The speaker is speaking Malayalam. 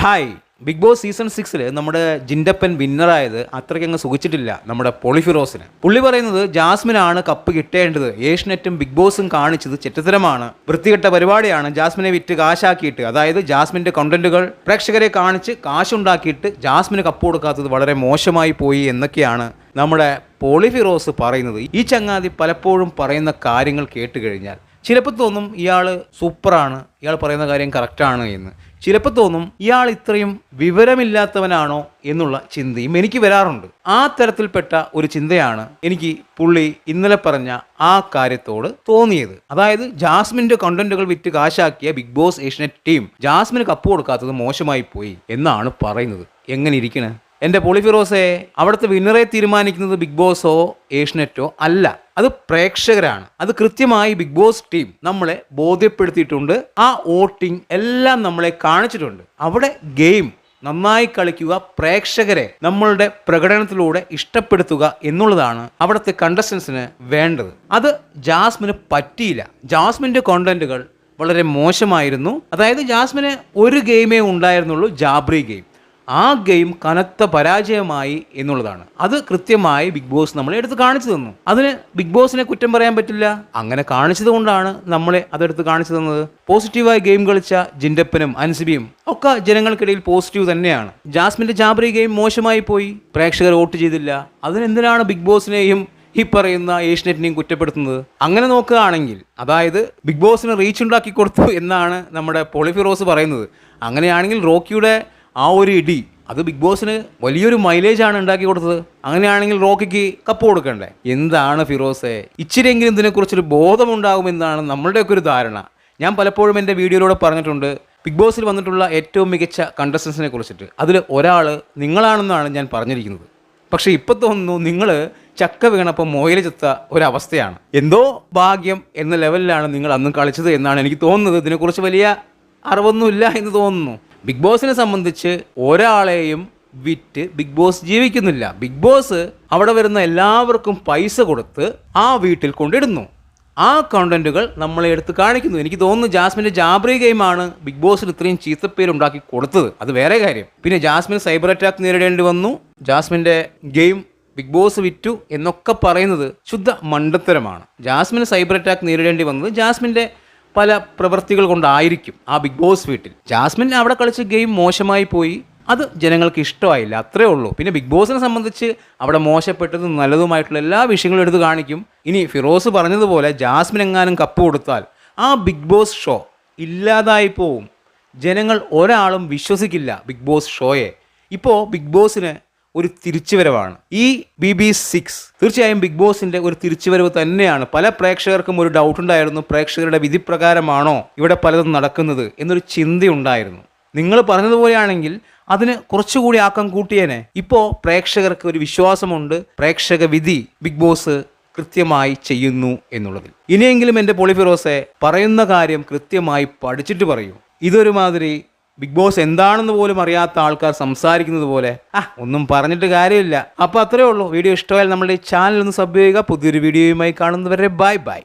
ഹായ്. ബിഗ് ബോസ് സീസൺ സിക്സിൽ നമ്മുടെ ജിൻഡപ്പൻ വിന്നറായത് അത്രയ്ക്ക് അങ്ങ് സുഖിച്ചിട്ടില്ല നമ്മുടെ പൊളിഫിറോസിന്. പുള്ളി പറയുന്നത് ജാസ്മിനാണ് കപ്പ് കിട്ടേണ്ടത്. ഏഷ്യനെറ്റും ബിഗ് ബോസും കാണിച്ചത് ചെറ്റത്തരമാണ്. വൃത്തികെട്ട പരിപാടിയാണ് ജാസ്മിനെ വിറ്റ് കാശാക്കിയിട്ട്. അതായത് ജാസ്മിന്റെ കണ്ടന്റുകൾ പ്രേക്ഷകരെ കാണിച്ച് കാശുണ്ടാക്കിയിട്ട് ജാസ്മിന് കപ്പ് കൊടുക്കാത്തത് വളരെ മോശമായി പോയി എന്നൊക്കെയാണ് നമ്മുടെ പോളിഫിറോസ് പറയുന്നത്. ഈ ചങ്ങാതി പലപ്പോഴും പറയുന്ന കാര്യങ്ങൾ കേട്ട് കഴിഞ്ഞാൽ ചിലപ്പോൾ തോന്നും ഇയാൾ സൂപ്പറാണ് ഇയാൾ പറയുന്ന കാര്യം കറക്റ്റാണ് എന്ന്. ചിലപ്പോൾ തോന്നും ഇയാൾ ഇത്രയും വിവരമില്ലാത്തവനാണോ എന്നുള്ള ചിന്തയും എനിക്ക് വരാറുണ്ട്. ആ തരത്തിൽപ്പെട്ട ഒരു ചിന്തയാണ് എനിക്ക് പുള്ളി ഇന്നലെ പറഞ്ഞ ആ കാര്യത്തോട് തോന്നിയത്. അതായത് ജാസ്മിന്റെ കണ്ടന്റുകൾ വിറ്റ് കാശാക്കിയ ബിഗ് ബോസ് ഏഷ്യനെറ്റ് ടീം ജാസ്മിന് കപ്പ് കൊടുക്കാത്തത് മോശമായി പോയി എന്നാണ് പറയുന്നത്. എങ്ങനെ ഇരിക്കണേ? എന്റെ പോളിഫിറോസെ അവിടുത്തെ വിന്നറെ തീരുമാനിക്കുന്നത് ബിഗ് ബോസോ ഏഷ്യനെറ്റോ അല്ല. അത് പ്രേക്ഷകരാണ്. അത് കൃത്യമായി ബിഗ് ബോസ് ടീം നമ്മളെ ബോധ്യപ്പെടുത്തിയിട്ടുണ്ട്. ആ വോട്ടിംഗ് എല്ലാം നമ്മളെ കാണിച്ചിട്ടുണ്ട്. അവിടെ ഗെയിം നന്നായി കളിക്കുക പ്രേക്ഷകരെ നമ്മളുടെ പ്രകടനത്തിലൂടെ ഇഷ്ടപ്പെടുത്തുക എന്നുള്ളതാണ് അവിടുത്തെ കണ്ടസ്റ്റൻസിന് വേണ്ടത്. അത് ജാസ്മിന് പറ്റിയില്ല. ജാസ്മിന്റെ കോണ്ടന്റുകൾ വളരെ മോശമായിരുന്നു. അതായത് ജാസ്മിന് ഒരു ഗെയിമേ ഉണ്ടായിരുന്നുള്ളൂ ജാബ്രി ഗെയിം. ആ ഗെയിം കനത്ത പരാജയമായി എന്നുള്ളതാണ്. അത് കൃത്യമായി ബിഗ് ബോസ് നമ്മളെ എടുത്ത് കാണിച്ചു തന്നു. അതിന് ബിഗ് ബോസിനെ കുറ്റം പറയാൻ പറ്റില്ല. അങ്ങനെ കാണിച്ചത് കൊണ്ടാണ് നമ്മളെ അതെടുത്ത് കാണിച്ചു തന്നത്. പോസിറ്റീവായി ഗെയിം കളിച്ച ജിൻഡപ്പനും അൻസിബിയും ഒക്കെ ജനങ്ങൾക്കിടയിൽ പോസിറ്റീവ് തന്നെയാണ്. ജാസ്മിന്റെ ജാബ്രി ഗെയിം മോശമായി പോയി. പ്രേക്ഷകർ വോട്ട് ചെയ്തില്ല. അതിനെന്തിനാണ് ബിഗ് ബോസിനെയും ഈ പറയുന്ന ഏഷ്യനെറ്റിനെയും കുറ്റപ്പെടുത്തുന്നത്? അങ്ങനെ നോക്കുകയാണെങ്കിൽ അതായത് ബിഗ് ബോസിന് റീച്ച് ഉണ്ടാക്കി കൊടുത്തു എന്നാണ് നമ്മുടെ പോളിഫിറോസ് പറയുന്നത്. അങ്ങനെയാണെങ്കിൽ റോക്കിയുടെ ആ ഒരു ഇടി അത് ബിഗ് ബോസിന് വലിയൊരു മൈലേജ് ആണ് ഉണ്ടാക്കി കൊടുത്തത്. അങ്ങനെയാണെങ്കിൽ റോക്കിക്ക് കപ്പ് കൊടുക്കണ്ടേ? എന്താണ് ഫിറോസെ? ഇച്ചിരിയെങ്കിലും ഇതിനെക്കുറിച്ചൊരു ബോധമുണ്ടാകുമെന്നാണ് നമ്മളുടെയൊക്കെ ഒരു ധാരണ. ഞാൻ പലപ്പോഴും എന്റെ വീഡിയോയിലൂടെ പറഞ്ഞിട്ടുണ്ട് ബിഗ് ബോസിൽ വന്നിട്ടുള്ള ഏറ്റവും മികച്ച കണ്ടസ്റ്റൻസിനെ കുറിച്ചിട്ട്. അതിൽ ഒരാൾ നിങ്ങളാണെന്നാണ് ഞാൻ പറഞ്ഞിരിക്കുന്നത്. പക്ഷേ ഇപ്പം തോന്നുന്നു നിങ്ങൾ ചക്ക വീണപ്പോൾ മോയിൽ ചെത്ത ഒരവസ്ഥയാണ്. എന്തോ ഭാഗ്യം എന്ന ലെവലിലാണ് നിങ്ങൾ അന്ന് കളിച്ചത് എന്നാണ് എനിക്ക് തോന്നുന്നത്. ഇതിനെക്കുറിച്ച് വലിയ അറിവൊന്നുമില്ല എന്ന് തോന്നുന്നു. ബിഗ് ബോസിനെ സംബന്ധിച്ച് ഒരാളെയും വിറ്റ് ബിഗ് ബോസ് ജീവിക്കുന്നില്ല. ബിഗ് ബോസ് അവിടെ വരുന്ന എല്ലാവർക്കും പൈസ കൊടുത്ത് ആ വീട്ടിൽ കൊണ്ടിടുന്നു. ആ കണ്ടന്റുകൾ നമ്മളെ എടുത്ത് കാണിക്കുന്നു. എനിക്ക് തോന്നുന്നു ജാസ്മിന്റെ ജാബ്രി ഗെയിമാണ് ബിഗ് ബോസിന് ഇത്രയും ചീത്തപ്പേരുണ്ടാക്കി കൊടുത്തത്. അത് വേറെ കാര്യം. പിന്നെ ജാസ്മിൻ സൈബർ അറ്റാക്ക് നേരിടേണ്ടി വന്നു. ജാസ്മിന്റെ ഗെയിം ബിഗ് ബോസ് വിറ്റു എന്നൊക്കെ പറയുന്നത് ശുദ്ധ മണ്ടത്തരമാണ്. ജാസ്മിന് സൈബർ അറ്റാക്ക് നേരിടേണ്ടി വന്നത് ജാസ്മിന്റെ പല പ്രവൃത്തികൾ കൊണ്ടായിരിക്കും ആ ബിഗ് ബോസ് വീട്ടിൽ. ജാസ്മിൻ അവിടെ കളിച്ച ഗെയിം മോശമായി പോയി. അത് ജനങ്ങൾക്ക് ഇഷ്ടമായില്ല അത്രേ ഉള്ളൂ. പിന്നെ ബിഗ് ബോസിനെ സംബന്ധിച്ച് അവിടെ മോശപ്പെട്ടതും നല്ലതുമായിട്ടുള്ള എല്ലാ വിഷയങ്ങളും എടുത്ത് കാണിക്കും. ഇനി ഫിറോസ് പറഞ്ഞതുപോലെ ജാസ്മിൻ എങ്ങാനും കപ്പ് കൊടുത്താൽ ആ ബിഗ് ബോസ് ഷോ ഇല്ലാതായി പോവും. ജനങ്ങൾ ഒരാളും വിശ്വസിക്കില്ല ബിഗ് ബോസ് ഷോയെ. ഇപ്പോൾ ബിഗ് ബോസിന് ഒരു തിരിച്ചുവരവാണ്. ഈ ബി ബി സിക്സ് തീർച്ചയായും ബിഗ് ബോസിന്റെ ഒരു തിരിച്ചുവരവ് തന്നെയാണ്. പല പ്രേക്ഷകർക്കും ഒരു ഡൗട്ട് ഉണ്ടായിരുന്നു പ്രേക്ഷകരുടെ വിധി പ്രകാരമാണോ ഇവിടെ പലതും നടക്കുന്നത് എന്നൊരു ചിന്തയുണ്ടായിരുന്നു. നിങ്ങൾ പറഞ്ഞതുപോലെയാണെങ്കിൽ അതിന് കുറച്ചുകൂടി ആക്കം കൂട്ടിയേനെ. ഇപ്പോൾ പ്രേക്ഷകർക്ക് ഒരു വിശ്വാസമുണ്ട് പ്രേക്ഷക വിധി ബിഗ് ബോസ് കൃത്യമായി ചെയ്യുന്നു എന്നുള്ളതിൽ. ഇനിയെങ്കിലും എന്റെ പൊളിഫിറോസെ പറയുന്ന കാര്യം കൃത്യമായി പഠിച്ചിട്ട് പറയൂ. ഇതൊരുമാതിരി ബിഗ് ബോസ് എന്താണെന്ന് പോലും അറിയാത്ത ആൾക്കാർ സംസാരിക്കുന്നത് പോലെ ആ ഒന്നും പറഞ്ഞിട്ട് കാര്യമില്ല. അപ്പോൾ അത്രേ ഉള്ളൂ. വീഡിയോ ഇഷ്ടമായാൽ നമ്മുടെ ചാനൽ ഒന്ന് സബ് ചെയ്യുക. പുതിയൊരു വീഡിയോയുമായി കാണുന്നവരെ ബൈ ബൈ.